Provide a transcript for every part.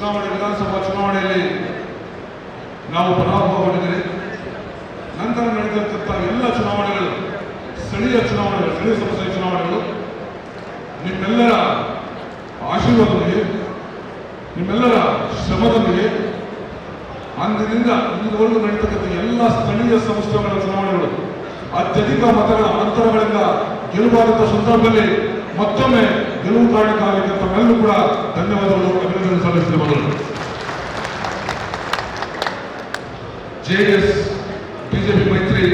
ಚುನಾವಣೆ, ವಿಧಾನಸಭಾ ಚುನಾವಣೆಯಲ್ಲಿ ನಾವು ಪರಾಭವಗೊಂಡಿದ್ದೇವೆ ನಂತರ ನಡೆದಂತಹ ಎಲ್ಲ ಚುನಾವಣೆಗಳು, ಸ್ಥಳೀಯ ಚುನಾವಣೆಗಳು, ಸ್ಥಳೀಯ ಸಂಸ್ಥೆಯ ಚುನಾವಣೆಗಳು, ನಿಮ್ಮೆಲ್ಲರ ಆಶೀರ್ವಾದದೊಂದಿಗೆ ನಿಮ್ಮೆಲ್ಲರ ಶ್ರಮದೊಂದಿಗೆ ಅಂದಿನಿಂದ ಇಲ್ಲಿವರೆಗೂ ನಡೀತಕ್ಕಂಥ ಎಲ್ಲ ಸ್ಥಳೀಯ ಸಂಸ್ಥೆಗಳ ಚುನಾವಣೆಗಳು, ಅತ್ಯಧಿಕ ಮತಗಳ ಅಂತರಗಳಿಂದ ಗೆಲುವಾದಂಥ ಸಂದರ್ಭದಲ್ಲಿ ಮತ್ತೊಮ್ಮೆ ಕಾರಣಕ್ಕಾಗಲಿಕ್ಕೆ ತಮ್ಮೆಲ್ಲರೂ ಕೂಡ ಧನ್ಯವಾದಗಳು ಅಭಿನಂದನೆ ಸಲ್ಲಿಸಿದ ಮೊದಲು ಜೆಡಿಎಸ್, ಬಿಜೆಪಿ ಮೈತ್ರಿ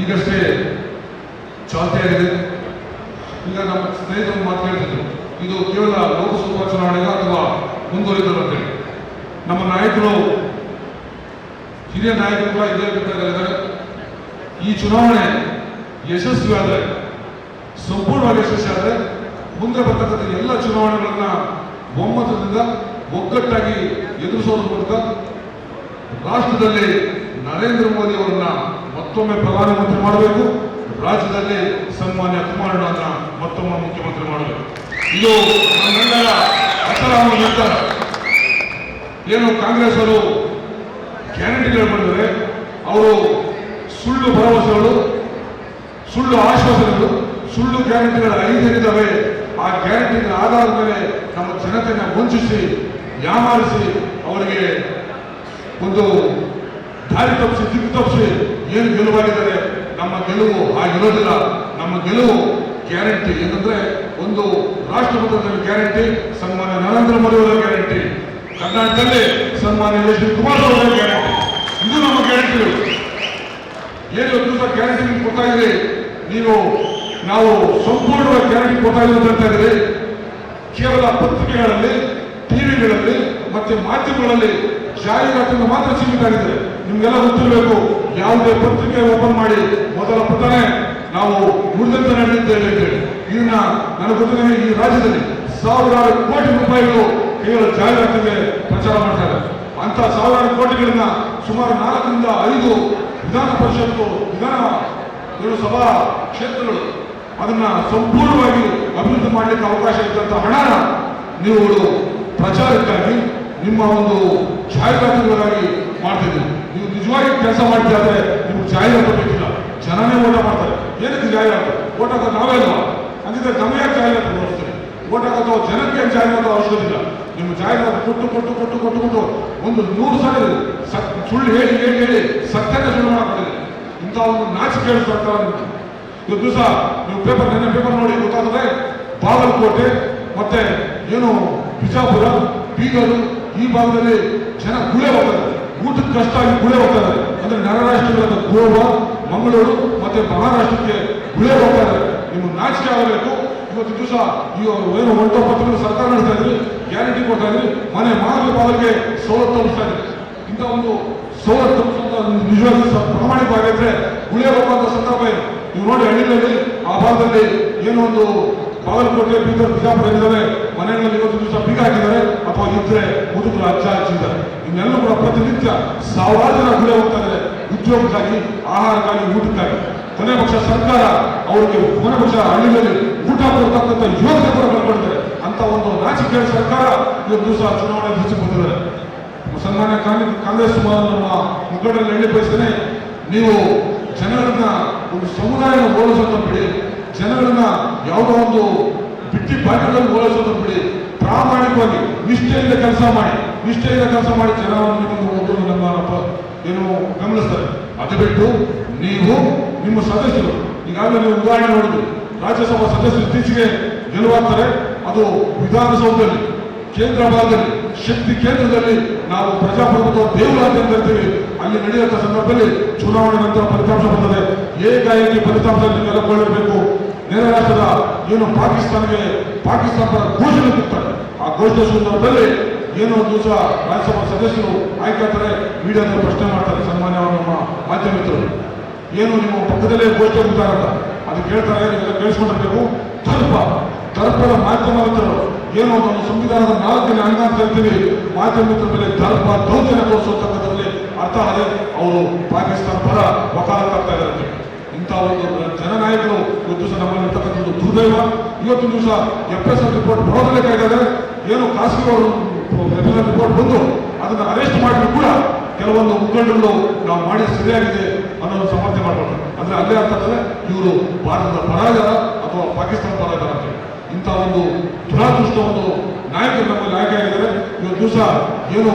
ಈಗಷ್ಟೇ ಚಾಲ್ತಿಯಾಗಿದೆ. ಈಗ ನಮ್ಮ ಸ್ನೇಹಿತರು ಮಾತಾಡ್ತಿದ್ರು ಇದು ಕೇವಲ ಲೋಕಸಭಾ ಚುನಾವಣೆಗ ಅಥವಾ ಮುಂದುವರಿದರು ಅಂತೇಳಿ ನಮ್ಮ ನಾಯಕರು, ಹಿರಿಯ ನಾಯಕರು ಕೂಡ ಇದೇ ಈ ಚುನಾವಣೆ ಯಶಸ್ವಿ ಆದರೆ ಸಂಪೂರ್ಣವಾಗಿ ಯಶಸ್ವಿ ಮುಂದೆ ಬರ್ತಕ್ಕಂಥ ಎಲ್ಲ ಚುನಾವಣೆಗಳನ್ನ ಒಮ್ಮತದಿಂದ ಒಗ್ಗಟ್ಟಾಗಿ ಎದುರಿಸೋದ್ರ ಮೂಲಕ ರಾಷ್ಟ್ರದಲ್ಲಿ ನರೇಂದ್ರ ಮೋದಿ ಅವರನ್ನ ಮತ್ತೊಮ್ಮೆ ಪ್ರಧಾನಮಂತ್ರಿ ಮಾಡಬೇಕು. ರಾಜ್ಯದಲ್ಲಿ ಸನ್ಮಾನ್ಯ ಕುಮಾರಣ್ಣನ ಮತ್ತೊಮ್ಮೆ ಮುಖ್ಯಮಂತ್ರಿ ಮಾಡಬೇಕು. ಇದು ನಿರ್ಧಾರ. ಏನು ಕಾಂಗ್ರೆಸ್ ಅವರು ಗ್ಯಾರಂಟಿಗಳು ಬಂದರೆ ಅವರು ಸುಳ್ಳು ಭರವಸೆಗಳು, ಸುಳ್ಳು ಆಶ್ವಾಸನೆಗಳು, ಸುಳ್ಳು ಗ್ಯಾರಂಟಿಗಳ ಐದರಿದ್ದಾವೆ ಆ ಗ್ಯಾರಂಟಿನ ಆಧಾರದ ಮೇಲೆ ನಮ್ಮ ಜನತೆಯನ್ನು ವಂಚಿಸಿ, ಯಾಮಾರಿಸಿ, ಅವರಿಗೆ ಒಂದು ದಾರಿ ತಪ್ಪಿಸಿ ದಿಕ್ಕು ತಪ್ಪಿಸಿ ಏನು ಗೆಲುವಾಗಿದ್ದಾರೆ, ನಮ್ಮ ಗೆಲುವು ಆಗಿರೋದಿಲ್ಲ ನಮ್ಮ ಗೆಲುವು ಗ್ಯಾರಂಟಿ. ಏನಂದ್ರೆ ಒಂದು ರಾಷ್ಟ್ರಪತಿ ಗ್ಯಾರಂಟಿ, ಸನ್ಮಾನ್ಯ ನರೇಂದ್ರ ಮೋದಿ ಅವರ ಗ್ಯಾರಂಟಿ. ಕರ್ನಾಟಕದಲ್ಲಿ ಸನ್ಮಾನ್ಯ ಎಚ್ ಕುಮಾರಸ್ವಾಮಿ ಅವರ ಗ್ಯಾರಂಟಿ. ಇದು ನಮ್ಮ ಗ್ಯಾರಂಟಿ. ಏನು ಗ್ಯಾರಂಟಿ ಕೊಡ್ತಾ ಇದ್ರಿ ನೀವು ನಾವು ಸಂಪೂರ್ಣವಾಗಿ ಇದ್ದೀವಿ ಅಂತ ಹೇಳ್ತಾ ಕೇವಲ ಪತ್ರಿಕೆಗಳಲ್ಲಿ, ಟಿವಿಗಳಲ್ಲಿ ಮತ್ತೆ ಮಾಧ್ಯಮಗಳಲ್ಲಿ ಜಾಹೀರಾತಿನ ಮಾತ್ರ ಸೀಮಿತ ಆಗಿದೆ ನಿಮ್ಗೆಲ್ಲ ಗೊತ್ತಿರಬೇಕು, ಯಾವುದೇ ಪತ್ರಿಕೆ ಓಪನ್ ಮಾಡಿ, ಮೊದಲ ಪುಟನೆ ನಾವು ನುಡಿದಂತೆ ನಡೆದಿದ್ದೇವೆ ಅಂತೇಳಿ ಇದನ್ನ ನನಗೆ ಗೊತ್ತಿದೆ, ಈ ರಾಜ್ಯದಲ್ಲಿ ಸಾವಿರಾರು ಕೋಟಿ ರೂಪಾಯಿಗಳು ಕೇವಲ ಜಾಹೀರಾತಿಗೆ ಪ್ರಚಾರ ಮಾಡ್ತಾರೆ ಅಂತ ಸಾವಿರಾರು ಕೋಟಿಗಳನ್ನ ಸುಮಾರು ನಾಲ್ಕರಿಂದ ಐದು ವಿಧಾನ ಪರಿಷತ್ತು, ವಿಧಾನ ಸಭಾ ಕ್ಷೇತ್ರಗಳು ಅದನ್ನ ಸಂಪೂರ್ಣವಾಗಿ ಅಭಿವೃದ್ಧಿ ಮಾಡಲಿಕ್ಕೆ ಅವಕಾಶ ಇದ್ದಂತ ಹಣನ ನೀವು ಪ್ರಚಾರಕ್ಕಾಗಿ ನಿಮ್ಮ ಒಂದು ಜಾಹೀರಾತುಗಳಾಗಿ ಮಾಡ್ತಿದ್ದೀರಿ. ನೀವು ನಿಜವಾಗಿ ಕೆಲಸ ಮಾಡ್ತಿದ್ರೆ ನಿಮ್ಗೆ ಜಾಹೀರಾತು ಬೇಕಿಲ್ಲ ಜನನೇ ಓಟ ಮಾಡ್ತಾರೆ. ಏನಕ್ಕೆ ಜಾಹೀರಾತು? ಓಟ್ ಹಾಕೋದು ನಾವೇ ಇಲ್ಲ ಹಂಗಿದ್ರೆ ನಮಗೆ ಜಾಹೀರಾತು ತೋರಿಸ್ತೀವಿ ಓಟ್ ಹಾಕೋದು ಜನಕ್ಕೆ ಜಾಹೀರಾತು ಅವಶ್ಯಕತೆ ಇಲ್ಲ ನಿಮ್ಮ ಜಾಹೀರಾತು ಕೊಟ್ಟು ಕೊಟ್ಟು ಕೊಟ್ಟು ಕೊಟ್ಟು ಕೊಟ್ಟು ಒಂದು ನೂರು ಸಲ ಸುಳ್ಳು ಹೇಳಿ ಹೇಳಿ ಹೇಳಿ ಸತ್ಯನ ಸುಳ್ಳು ಮಾಡ್ತಾರೆ ಇಂಥ ಒಂದು ನಾಚಿಕೆ ನಿಮ್ದು ಇವತ್ತು ದಿವಸ ನೀವು ಪೇಪರ್ ನಿನ್ನೆ ಪೇಪರ್ ನೋಡಿ ಗೊತ್ತಾಗುತ್ತೆ ಬಾಗಲಕೋಟೆ, ಮತ್ತೆ ಏನು ಬಿಜಾಪುರ, ಬೀದರು, ಈ ಭಾಗದಲ್ಲಿ ಜನ ಗುಳೆ ಹೋಗ್ತಾರೆ ಊಟಕ್ಕೆ ಕಷ್ಟ ಆಗಿ ಗುಳೆ ಹೋಗ್ತಾರೆ ಅಂದ್ರೆ ನರರಾಷ್ಟ್ರಗಳಾದ ಗೋವಾ, ಮಂಗಳೂರು, ಮತ್ತೆ ಮಹಾರಾಷ್ಟ್ರಕ್ಕೆ ಗುಳೆ ಹೋಗ್ತಾರೆ ನಿಮ್ಮ ನಾಚಿಕೆ ಆಗಬೇಕು. ಇವತ್ತು ದಿವಸ ಏನು ಒಂಟೊಪ್ಪತ್ತು ಸರ್ಕಾರ ನಡೆಸ್ತಾ ಇದ್ರಿ ಗ್ಯಾರಂಟಿ ಕೊಡ್ತಾ ಇದ್ರಿ, ಮನೆ ಮಾತ್ರ ಬಾಲಕ್ಕೆ ಸವಲತ್ತು ತೋರಿಸ್ತಾ ಇದ್ರಿ. ಇಂಥ ಒಂದು ಸವಲತ್ತು ನಿಜವಾಗಿ ಪ್ರಾಮಾಣಿಕವಾಗಿದ್ರೆ ಗುಳೆ ಹೋಗುವಂತ ಸಂದರ್ಭ ಇದೆ ನೀವು ನೋಡಿ ಹಳ್ಳಿಗಳಲ್ಲಿ ಆ ಭಾಗದಲ್ಲಿ ಏನೋ ಒಂದು ಬಾಗಲಕೋಟೆ ಬೀದರ್ ಬಿಜಾಪುರ ಇದ್ದಾವೆ ಮನೆಗಳಲ್ಲಿ ಇವತ್ತು ದಿವಸ ಬೀಗ ಹಾಕಿದ್ದಾರೆ. ಅಥವಾ ಇದ್ರೆ ಮುದುಕರು ಅಜ್ಜ ಹಚ್ಚಿದ್ದಾರೆ ಇನ್ನೆಲ್ಲ ಕೂಡ ಪ್ರತಿನಿತ್ಯ ಸಾವಿರಾರು ಜನ ಗುಳೆ ಹೋಗ್ತಾ ಇದ್ದಾರೆ. ಉದ್ಯೋಗಕ್ಕಾಗಿ, ಆಹಾರಕ್ಕಾಗಿ, ಊಟಕ್ಕಾಗಿ. ಕೊನೆ ಪಕ್ಷ ಸರ್ಕಾರ ಅವರಿಗೆ, ಕೊನೆ ಪಕ್ಷ ಹಳ್ಳಿಗಳಲ್ಲಿ ಊಟ ಕೊಡ್ತಕ್ಕಂಥ ಯೋಜನೆ ಕೂಡ ಕಳ್ಕೊಳ್ತಾರೆ ಅಂತ ಒಂದು ನಾಚಿಕೆ ಸರ್ಕಾರ ಇವತ್ತು ದಿವಸ ಚುನಾವಣೆ ಹೆಚ್ಚು ಬಂದಿದ್ದಾರೆ ಸನ್ಮಾನ್ಯ ಕಾಂಗ್ರೆಸ್ ಕಾಂಗ್ರೆಸ್ ನಮ್ಮ ಮುಖಂಡರಲ್ಲಿ ಹೇಳಿ ಬಯಸ್ತೇನೆ. ನೀವು ಜನರನ್ನ ಒಂದು ಸಮುದಾಯನ ಓಡಿಸೋದು ಬಿಡಿ. ಜನರನ್ನ ಯಾವುದೋ ಒಂದು ಬಿಟ್ಟಿ ಪಾಠಗಳನ್ನು ಓಡಿಸೋದು ಬಿಡಿ. ಪ್ರಾಮಾಣಿಕವಾಗಿ ನಿಷ್ಠೆಯಿಂದ ಕೆಲಸ ಮಾಡಿ. ನಿಷ್ಠೆಯಿಂದ ಕೆಲಸ ಮಾಡಿ ಜನರನ್ನು ಒಬ್ಬರು ನಮ್ಮ ಏನು ಗಮನಿಸ್ತಾರೆ. ಅದು ಬಿಟ್ಟು ನೀವು ನಿಮ್ಮ ಸದಸ್ಯರು, ಈಗಾಗಲೇ ನೀವು ಉದಾಹರಣೆ ನೋಡಿದ್ರು. ರಾಜ್ಯಸಭಾ ಸದಸ್ಯರು ಇತ್ತೀಚೆಗೆ ಗೆಲುವಾಗ್ತಾರೆ. ಅದು ವಿಧಾನಸೌಧದಲ್ಲಿ. ಕೇಂದ್ರ ಭಾಗದಲ್ಲಿ ಶಕ್ತಿ ಕೇಂದ್ರದಲ್ಲಿ ನಾವು ಪ್ರಜಾಪ್ರಭುತ್ವ ದೇವರ ಅಂತ ಅಲ್ಲಿ ನಡೆಯುವಂತ ಸಂದರ್ಭದಲ್ಲಿ ಚುನಾವಣೆ ನಂತರ ಫಲಿತಾಂಶ ಬರ್ತದೆ. ಏಕಾಏಕಿ ಫಲಿತಾಂಶದಲ್ಲಿ ನೆಲೆಗೊಳ್ಳಬೇಕು. ನೆರೆ ರಾಷ್ಟ್ರದ ಏನು ಪಾಕಿಸ್ತಾನಕ್ಕೆ ಪಾಕಿಸ್ತಾನ ಘೋಷಣೆ ಕೊಡ್ತಾರೆ ಆ ಘೋಷಣೆ ಸಂದರ್ಭದಲ್ಲಿ ಏನೋ ಒಂದು ದಿವಸ ರಾಜ್ಯಸಭಾ ಸದಸ್ಯರು ಆಯ್ಕೆ ಆಗ್ತಾರೆ. ಮೀಡಿಯಾದಲ್ಲಿ ಪ್ರಶ್ನೆ ಮಾಡ್ತಾರೆ. ಸನ್ಮಾನ್ಯ ನಮ್ಮ ಮಾಧ್ಯಮ ಮಿತ್ರರು. ಏನು ನಿಮ್ಮ ಪಕ್ಕದಲ್ಲೇ ಘೋಷಣೆ ಕೂತಾರಲ್ಲ ಅದು ಕೇಳ್ತಾರೆ ನೀವೆಲ್ಲ ಕೇಳಿಸ್ಕೊಂಡಿರ್ಬೇಕು. ದರ್ಪ ದರ್ಪದ ಮಾಧ್ಯಮ ಮಿತ್ರರು ಏನೋ ನಮ್ಮ ಸಂವಿಧಾನದ ನಾಲ್ಕನೇ ಅಂಗ ಅಂತ ಹೇಳ್ತೀವಿ. ಮಾಧ್ಯಮ ಮಿತ್ರ ಮೇಲೆ ದರ್ಪ ದೌರ್ಜನ್ಯ ತೋರಿಸುವಂತಕ್ಕಂಥದ್ರಲ್ಲಿ ಅರ್ಥ ಆದರೆ ಅವರು ಪಾಕಿಸ್ತಾನ ಪರ ವಕಾಲತ್ತಾಗ್ತಾ ಇದ್ದಾರೆ ಇಂಥ ಒಂದು ಜನನಾಯಕರು ಒಂದು ದಿವಸ ನಮ್ಮಲ್ಲಿ ಇರ್ತಕ್ಕಂಥದ್ದು ದುರ್ದೈವ. ಇವತ್ತು ದಿವಸ ಎಫ್ ಎಸ್ ಎಲ್ ರಿಪೋರ್ಟ್ ಬರೋದಲ್ಲೇ ಕಾಯ್ದಾರೆ ಏನು ಖಾಸಗಿ ಅವರು ರೆಫರೆನ್ಸ್ ರಿಪೋರ್ಟ್ ಬಂದು ಅದನ್ನು ಅರೆಸ್ಟ್ ಮಾಡಿದ್ರು ಕೂಡ ಕೆಲವೊಂದು ಮುಖಂಡರು ನಾವು ಮಾಡಿ ಸರಿಯಾಗಿದೆ ಅನ್ನೋದು ಸಮರ್ಥನೆ ಮಾಡ್ಬೋದು. ಅಂದ್ರೆ ಅಲ್ಲೇ ಅಂತಂದ್ರೆ ಇವರು ಭಾರತದ ಪರಾಜರ ಅಥವಾ ಪಾಕಿಸ್ತಾನ ಪರಾಜರ ಅಂತ. ಇಂಥ ಒಂದು ದುರಾದೃಷ್ಟ ಒಂದು ನಾಯಕರು ನಮ್ಮಲ್ಲಿ ಆಯ್ಕೆ ಆಗಿದ್ದಾರೆ. ಇವತ್ತು ದಿವಸ ಏನು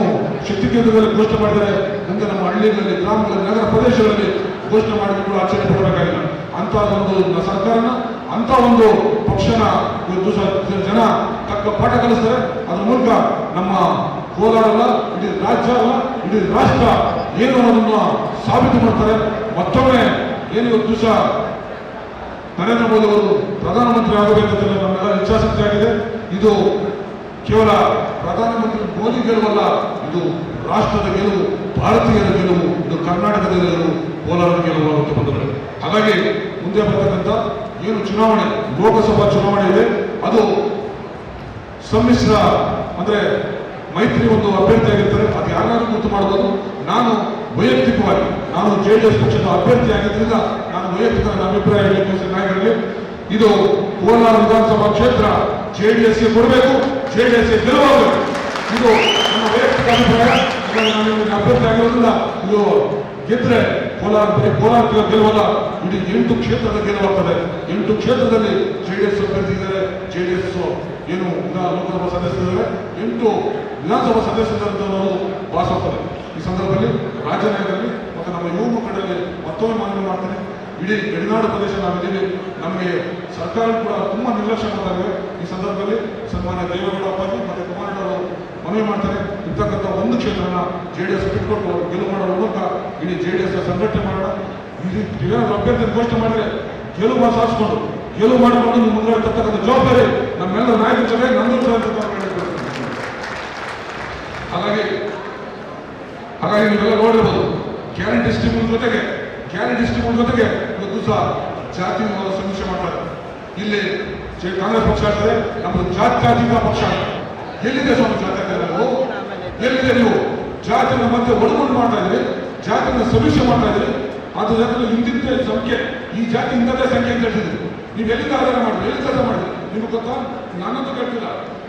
ಶಕ್ತಿ ಕೇಂದ್ರದಲ್ಲಿ ಘೋಷಣೆ ಮಾಡಿದರೆ ಮುಂದೆ ನಮ್ಮ ಹಳ್ಳಿಗಳಲ್ಲಿ, ಗ್ರಾಮಗಳಲ್ಲಿ, ನಗರ ಪ್ರದೇಶಗಳಲ್ಲಿ ಘೋಷಣೆ ಮಾಡಿದ್ರು ಕೂಡ ಆಶ್ಚರ್ಯ ಪಡಬೇಕಾಗಿಲ್ಲ ಅಂತ ಒಂದು ಸರ್ಕಾರನ ಅಂತ ಒಂದು ಪಕ್ಷನ ಇವತ್ತು ಜನ ತಕ್ಕ ಪಾಠ ಕಲಿಸ್ತಾರೆ. ಅದ್ರ ಮೂಲಕ ನಮ್ಮ ಕೋಲಾರ ಅಲ್ಲ ಇಡೀ ರಾಜ್ಯ ಅಲ್ಲ, ಇಡೀ ರಾಷ್ಟ್ರ ಏನು ಅನ್ನೋದನ್ನ ಸಾಬೀತು ಮಾಡ್ತಾರೆ. ಮತ್ತೊಮ್ಮೆ ಏನು ಇವತ್ತು ದಿವಸ ನರೇಂದ್ರ ಮೋದಿ ಅವರು ಪ್ರಧಾನಮಂತ್ರಿ ಆಗಬೇಕಂತ ನಮ್ಮೆಲ್ಲ ಇಚ್ಛಾಶಕ್ತಿ ಆಗಿದೆ. ಇದು ಕೇವಲ ಪ್ರಧಾನಮಂತ್ರಿ ಮೋದಿ ಗೆಲುವಲ್ಲ, ಇದು ರಾಷ್ಟ್ರದ ಗೆಲುವು, ಭಾರತೀಯರ ಗೆಲುವು, ಇದು ಕರ್ನಾಟಕದ ಗೆಲುವು ಕೋಲಾರದ ಗೆಲುವು ಅಂತ ಬಂದರೆ ಹಾಗಾಗಿ ಮುಂದೆ ಬರ್ತಕ್ಕಂಥ ಏನು ಚುನಾವಣೆ, ಲೋಕಸಭಾ ಚುನಾವಣೆ ಇದೆ, ಅದು ಸಮ್ಮಿಶ್ರ ಅಂದರೆ ಮೈತ್ರಿ ಒಂದು ಅಭ್ಯರ್ಥಿ ಆಗಿರ್ತಾರೆ, ಅದು ಯಾರಾದರೂ ಗೊತ್ತು ಮಾಡಬಹುದು ನಾನು ವೈಯಕ್ತಿಕವಾಗಿ, ನಾನು ಜೆ ಡಿ ಎಸ್ ಪಕ್ಷದ ಅಭ್ಯರ್ಥಿ ಆಗಿದ್ದರಿಂದ ವೈಯಕ್ತಿಕ ನನ್ನ ಅಭಿಪ್ರಾಯ ಹೇಳಲಿಕ್ಕೆ ಚೆನ್ನಾಗಿರಲಿ. ಇದು ಕೋಲಾರ ವಿಧಾನಸಭಾ ಕ್ಷೇತ್ರ ಜೆ ಡಿ ಎಸ್ಗೆ ಕೊಡಬೇಕು ಜೆ ಡಿ ಎಸ್ಗೆ ಗೆಲುವಾಗಬೇಕು ಇದು ನನ್ನ ವೈಯಕ್ತಿಕ ಅಭಿಪ್ರಾಯ. ಅಭ್ಯರ್ಥಿ ಇದು ಗೆದ್ರೆ ಕೋಲಾರ ಕೋಲಾರ ಗೆಲುವಲ್ಲ ಇಡೀ ಎಂಟು ಕ್ಷೇತ್ರದ ಗೆಲುವಾಗ್ತದೆ ಎಂಟು ಕ್ಷೇತ್ರದಲ್ಲಿ ಜೆ ಡಿ ಎಸ್ ಅಭ್ಯರ್ಥಿ ಇದ್ದಾರೆ ಜೆ ಡಿ ಎಸ್ ಏನು ಲೋಕಸಭಾ ಸದಸ್ಯರಿದ್ದಾರೆ, ಎಂಟು ವಿಧಾನಸಭಾ ಸದಸ್ಯರು ಭಾಸವಾಗ್ತದೆ. ಈ ಸಂದರ್ಭದಲ್ಲಿ ರಾಜ್ಯ ಮತ್ತು ನಮ್ಮ ಯುವ ಮುಖಂಡರಲ್ಲಿ ಮತ್ತೊಮ್ಮೆ ಮನವಿ ಮಾಡ್ತೇನೆ. ಇಡೀ ಗಡಿನಾಡು ಪ್ರದೇಶ ನಾವಿದ್ದೀವಿ ನಮಗೆ ಸರ್ಕಾರ ಕೂಡ ತುಂಬ ನಿರ್ಲಕ್ಷ್ಯ ಮಾಡ್ತಾರೆ ಈ ಸಂದರ್ಭದಲ್ಲಿ ಸನ್ಮಾನ್ಯ ದೇವೇಗೌಡ ಅಪ್ಪಾಜಿ ಮತ್ತೆ ಕುಮಾರಣ್ಣವರು ಮನವಿ ಮಾಡ್ತಾರೆ. ಇರ್ತಕ್ಕಂಥ ಒಂದು ಕ್ಷೇತ್ರನ ಜೆ ಡಿ ಎಸ್ ಬಿಟ್ಕೊಟ್ಟು ಗೆಲುವು ಮಾಡೋ ಮೂಲಕ ಇಡೀ ಜೆ ಡಿ ಎಸ್ ಸಂಘಟನೆ ಮಾಡೋಣ. ಏನಾದ್ರು ಅಭ್ಯರ್ಥಿ ಘೋಷಣೆ ಮಾಡಿದ್ರೆ ಗೆಲುವು ಸಾಧಿಸ್ಕೊಂಡು ಗೆಲುವು ಮಾಡಿಕೊಂಡು ನೀವು ಮುಂದೆ ತರ್ತಕ್ಕಂಥ ಜವಾಬ್ದಾರಿ ನಮ್ಮೆಲ್ಲ ನಾಯಕರ ಚೆನ್ನಾಗಿ ನಂದು ಹಾಗಾಗಿ ಹಾಗಾಗಿ ನೀವೆಲ್ಲ ನೋಡಿರ್ಬೋದು. ಗ್ಯಾರಂಟಿ ಸ್ಕೀಮ್ ಜೊತೆಗೆ ಗ್ಯಾರಂಟಿ ಡಿಸ್ಟ್ರಿಬ್ಯೂಟ್ ಜೊತೆಗೆ ಇವತ್ತು ಸಹ ಜಾತಿ ಸಮೀಕ್ಷೆ ಮಾಡ್ತಾರೆ. ಇಲ್ಲಿ ಕಾಂಗ್ರೆಸ್ ಪಕ್ಷ ಆಗ್ತದೆ ನಮ್ಮದು ಜಾತ್ಯಾತೀತ ಪಕ್ಷ. ಎಲ್ಲಿದೆ ಸ್ವಾಮಿ ಜಾತ್ಯಾತೀತ ನಾವು ಎಲ್ಲಿದೆ ನೀವು? ಜಾತಿನ ಮಧ್ಯೆ ಒಳಗೊಂಡು ಮಾಡ್ತಾ ಇದ್ರಿ ಜಾತಿನ ಸಮೀಕ್ಷೆ ಮಾಡ್ತಾ ಇದ್ರಿ ಅದು ಜನರು ಹಿಂದಿದ್ದ ಸಂಖ್ಯೆ, ಈ ಜಾತಿ ಇಂಥದ್ದೇ ಸಂಖ್ಯೆ ಅಂತ ಹೇಳಿದ್ರು ನೀವು ಎಲ್ಲಿಂದ ಆಧಾರ ಮಾಡಿದ್ರಿ? ಎಲ್ಲಿ ಕೆಲಸ ಮಾಡಿದ್ರಿ? ನಿಮ್ಗೆ ಗೊತ್ತಾ? ನಾನಂತೂ ಕೇಳ್ತಿಲ್ಲ.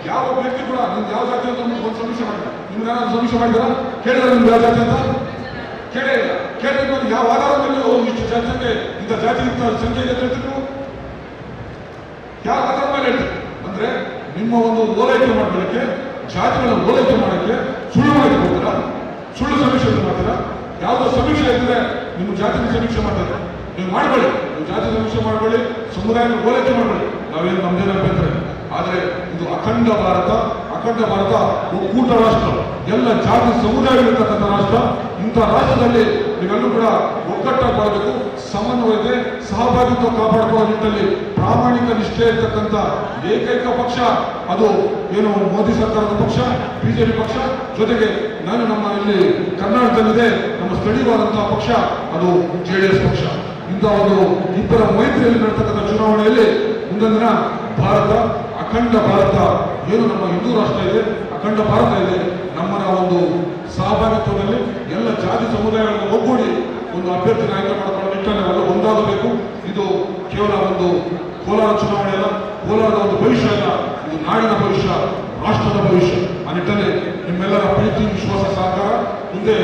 ಯಾವ ವ್ಯಕ್ತಿ ಕೂಡ ನಿಮ್ಗೆ ಯಾವ ಜಾತಿ ಅಂತ ಒಂದು ಸಮೀಕ್ಷೆ ಮಾಡಿದ್ರೆ? ನಿಮ್ಗೆ ನಾನು ಸಮೀಕ್ಷೆ ಮಾಡಿದಾರ ಕೇಳಿದ್ರೆ ನಿಮ್ಗೆ ಯಾವ ಜಾತಿ ಅಂತ? ಕೇಳೇ ಇಲ್ಲ. ಕೇಳಿದ ಮೇಲೆ ಯಾವ ವಾತಾವರಣದಲ್ಲಿ ಮೇಲೆ ಇಷ್ಟು ಜನಸಂಖ್ಯೆ, ಇಂಥ ಜಾತಿ ಇಂಥ ಸಂಖ್ಯೆ ಇದೆ ಅಂತ ಹೇಳ್ತೀರಿ ಯಾವ ಹೇಳ್ತೀರಿ ಅಂದ್ರೆ ನಿಮ್ಮ ಒಂದು ಓಲೈಕೆ ಮಾಡಲಿಕ್ಕೆ ಜಾತಿಗಳ ಓಲೈಕೆ ಮಾಡೋಕ್ಕೆ ಸುಳ್ಳು ಮಾಹಿತಿ ಕೊಡ್ತೀರಾ? ಸುಳ್ಳು ಸಮೀಕ್ಷೆ ಮಾಡ್ತೀರಾ? ಯಾವುದೋ ಸಮೀಕ್ಷೆ ಇದ್ರೆ ನಿಮ್ಮ ಜಾತಿ ಸಮೀಕ್ಷೆ ಮಾಡ್ತಾರೆ. ನೀವು ಮಾಡಬೇಡಿ ನೀವು ಜಾತಿ ಸಮೀಕ್ಷೆ ಮಾಡಬೇಡಿ ಸಮುದಾಯದ ಓಲೈಕೆ ಮಾಡಬೇಡಿ ನಾವೇನು ನಮ್ದೇನ. ಆದ್ರೆ ಇದು ಅಖಂಡ ಭಾರತ ಅಖಂಡ ಭಾರತ ಒಕ್ಕೂಟ ರಾಷ್ಟ್ರ. ಎಲ್ಲ ಜಾತಿ ಸಮುದಾಯಗಳಿರ್ತಕ್ಕಂಥ ರಾಷ್ಟ್ರ, ಇಂಥ ರಾಷ್ಟ್ರದಲ್ಲಿ ನೀವೆಲ್ಲರೂ ಕೂಡ ಒಗ್ಗಟ್ಟಾಗಿ ಬರಬೇಕು ಸಮನ್ವಯತೆ, ಸಹಭಾಗಿತ್ವ ಕಾಪಾಡಿಕೊಳ್ಳುವ ನಿಟ್ಟಿನಲ್ಲಿ ಪ್ರಾಮಾಣಿಕ ನಿಷ್ಠೆ ಇರ್ತಕ್ಕಂಥ ಏಕೈಕ ಪಕ್ಷ, ಅದು ಏನು ಮೋದಿ ಸರ್ಕಾರದ ಪಕ್ಷ, ಬಿಜೆಪಿ ಪಕ್ಷ. ಜೊತೆಗೆ ನಾನು ನಮ್ಮ ಇಲ್ಲಿ ಕರ್ನಾಟಕದಲ್ಲಿದೆ, ನಮ್ಮ ಸ್ಥಳೀಯವಾದಂತಹ ಪಕ್ಷ, ಅದು ಜೆ ಡಿ ಎಸ್ ಪಕ್ಷ. ಇಂಥ ಒಂದು ಇಬ್ಬರ ಮೈತ್ರಿಯಲ್ಲಿ ನಡೆತಕ್ಕಂಥ ಚುನಾವಣೆಯಲ್ಲಿ ಮುಂದಿನ ಭಾರತ, ಅಖಂಡ ಭಾರತ ಏನು ನಮ್ಮ ಹಿಂದೂ ರಾಷ್ಟ್ರ ಇದೆ, ಅಖಂಡ ಭಾರತ ಇದೆ. ನಮ್ಮನ ಒಂದು ಸಹಭಾಗಿತ್ವದಲ್ಲಿ ಎಲ್ಲ ಜಾತಿ ಸಮುದಾಯಗಳನ್ನು ಒಗ್ಗೂಡಿ ಒಂದು ಅಭ್ಯರ್ಥಿ ಆಯ್ಕೆ ಮಾಡಿಕೊಂಡು ನಿಟ್ಟಿನಲ್ಲಿ ನಾವು ಒಂದಾಗಬೇಕು. ಇದು ಕೇವಲ ಒಂದು ಕೋಲಾರ ಚುನಾವಣೆ ಅಲ್ಲ, ಕೋಲಾರದ ಒಂದು ಭವಿಷ್ಯ ಅಲ್ಲ, ಇದು ನಾಡಿನ ಭವಿಷ್ಯ, ರಾಷ್ಟ್ರದ ಭವಿಷ್ಯ. ಆ ನಿಟ್ಟಿನಲ್ಲಿ ನಿಮ್ಮೆಲ್ಲರ ಪ್ರೀತಿ, ವಿಶ್ವಾಸ, ಸಹಕಾರ, ಮುಂದೆ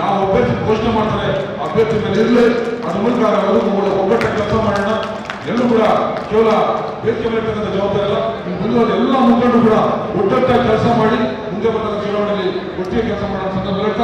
ಯಾವ ಅಭ್ಯರ್ಥಿ ಘೋಷಣೆ ಮಾಡ್ತಾರೆ ಅಭ್ಯರ್ಥಿ ಮೇಲೆ ಇರಲಿ. ಅದ್ರ ಮೂಲಕ ಒಗ್ಗಟ್ಟ ಕೆಲಸ ಮಾಡೋಣ. ಎಲ್ಲರೂ ಕೂಡ ಕೇವಲ ವೇದಿಕೆ ಮಾಡಿರ್ತಕ್ಕಂಥ ಜವಾಬ್ದಾರಿ ಅಲ್ಲ. ಮುಂದಿನ ಮುಂದೆ ಎಲ್ಲ ಮುಖಂಡರು ಕೂಡ ಒಟ್ಟೊಟ್ಟಾಗಿ ಕೆಲಸ ಮಾಡಿ ಮುಂದೆ ಬಂದ ಚುನಾವಣೆಯಲ್ಲಿ ಒಟ್ಟಿಗೆ ಕೆಲಸ ಮಾಡೋ ಸಂದರ್ಭ